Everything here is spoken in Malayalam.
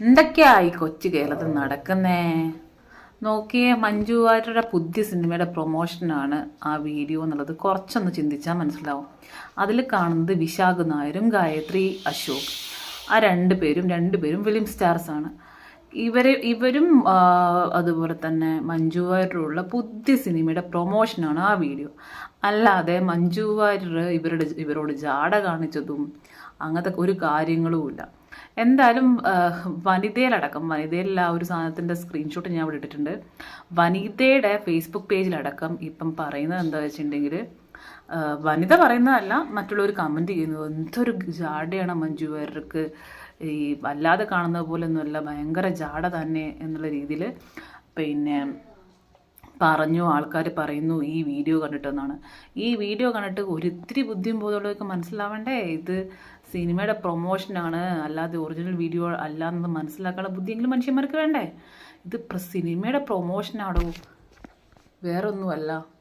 എന്തൊക്കെയാ ഈ കൊച്ചു കേരളത്തിൽ നടക്കുന്നേ? നോക്കിയേ മഞ്ജു വാര്യരുടെ പുതിയ സിനിമയുടെ പ്രൊമോഷനാണ് ആ വീഡിയോ എന്നുള്ളത്. കുറച്ചൊന്ന് ചിന്തിച്ചാൽ മനസ്സിലാവും. അതിൽ കാണുന്നത് വിശാഖ് നായരും ഗായത്രി അശോക്. ആ രണ്ട് പേരും രണ്ടുപേരും ഫിലിം സ്റ്റാർസാണ് ഇവരെ ഇവരും അതുപോലെ തന്നെ മഞ്ജു വാര്യരുള്ള പുതിയ സിനിമയുടെ പ്രൊമോഷനാണ് ആ വീഡിയോ അല്ലാതെ മഞ്ജു വാര്യർ ഇവരുടെ ഇവരോട് ജാട കാണിച്ചതും അങ്ങനത്തെ ഒരു കാര്യങ്ങളുമില്ല എന്തായാലും വനിതയിലടക്കം വനിതയിൽ ആ ഒരു സാധനത്തിന്റെ സ്ക്രീൻഷോട്ട് ഞാൻ ഇവിടെ ഇട്ടിട്ടുണ്ട്. വനിതയുടെ ഫേസ്ബുക്ക് പേജിലടക്കം ഇപ്പം പറയുന്നത് എന്താ വെച്ചിട്ടുണ്ടെങ്കിൽ വനിത പറയുന്നതല്ല മറ്റുള്ളവർ കമന്റ് ചെയ്യുന്നത്. എന്തൊരു ജാടയാണ് മഞ്ജു വാര്യർക്ക്. ഈ വല്ലാതെ കാണുന്നത് പോലെ ഒന്നുമല്ല ഭയങ്കര ജാട തന്നെ എന്നുള്ള രീതിയിൽ പിന്നെ പറഞ്ഞു ആൾക്കാർ പറയുന്നു ഈ വീഡിയോ കണ്ടിട്ടെന്നാണ്. ഈ വീഡിയോ കണ്ടിട്ട് ഒരിത്തിരി ബുദ്ധിയും ബോധമുള്ളവർക്ക് മനസ്സിലാവണ്ടേ? ഇത് സിനിമയുടെ പ്രൊമോഷനാണ്. അല്ലാതെ ഒറിജിനൽ വീഡിയോ അല്ല എന്ന് മനസ്സിലാക്കാനുള്ള ബുദ്ധിയെങ്കിലും മനുഷ്യന്മാർക്ക് വേണ്ടേ? ഇത് സിനിമയുടെ പ്രൊമോഷനാണോ? വേറൊന്നുമല്ല.